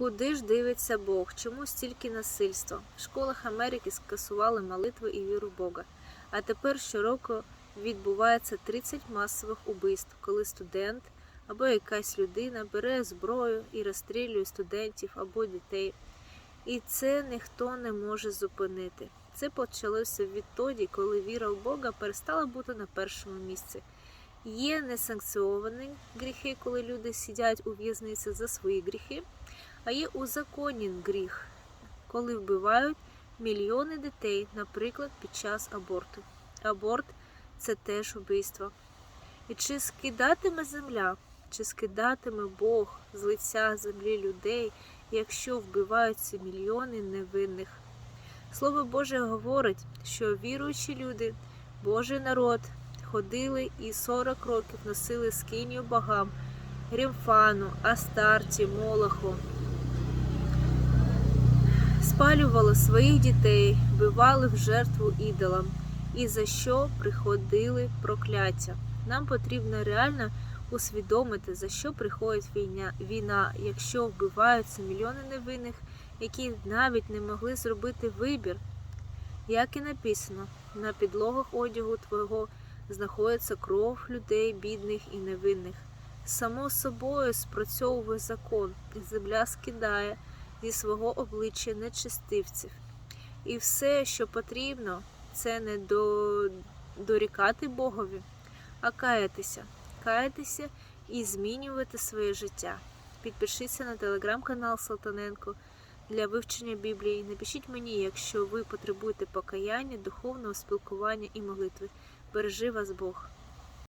Куди ж дивиться Бог? Чому стільки насильства? В школах Америки скасували молитви і віру Бога. А тепер щороку відбувається 30 масових убивств, коли студент або якась людина бере зброю і розстрілює студентів або дітей. І це ніхто не може зупинити. Це почалося відтоді, коли віра в Бога перестала бути на першому місці. Є несанкціоновані гріхи, коли люди сидять у в'язниці за свої гріхи, а є узаконений гріх, коли вбивають мільйони дітей, наприклад, під час аборту. Аборт це теж вбивство. І чи скидатиме земля, чи скидатиме Бог з лиця землі людей, якщо вбиваються мільйони невинних? Слово Боже говорить, що віруючі люди, Божий народ, ходили і 40 років носили скинію богам, Рімфану, Астарті, Молоху, спалювали своїх дітей, вбивали в жертву ідолам, і за що приходили прокляття. Нам потрібно реально усвідомити, за що приходить війна, війна, якщо вбиваються мільйони невинних, які навіть не могли зробити вибір. Як і написано, на підлогах одягу твого знаходиться кров людей, бідних і невинних. Само собою спрацьовує закон, земля скидає зі свого обличчя нечистивців. І все, що потрібно, це не до... дорікати Богові, а каятися, каятися і змінювати своє життя. Підпишіться на телеграм-канал Салтаненко для вивчення Біблії. Напишіть мені, якщо ви потребуєте покаяння, духовного спілкування і молитви. Бережи вас Бог.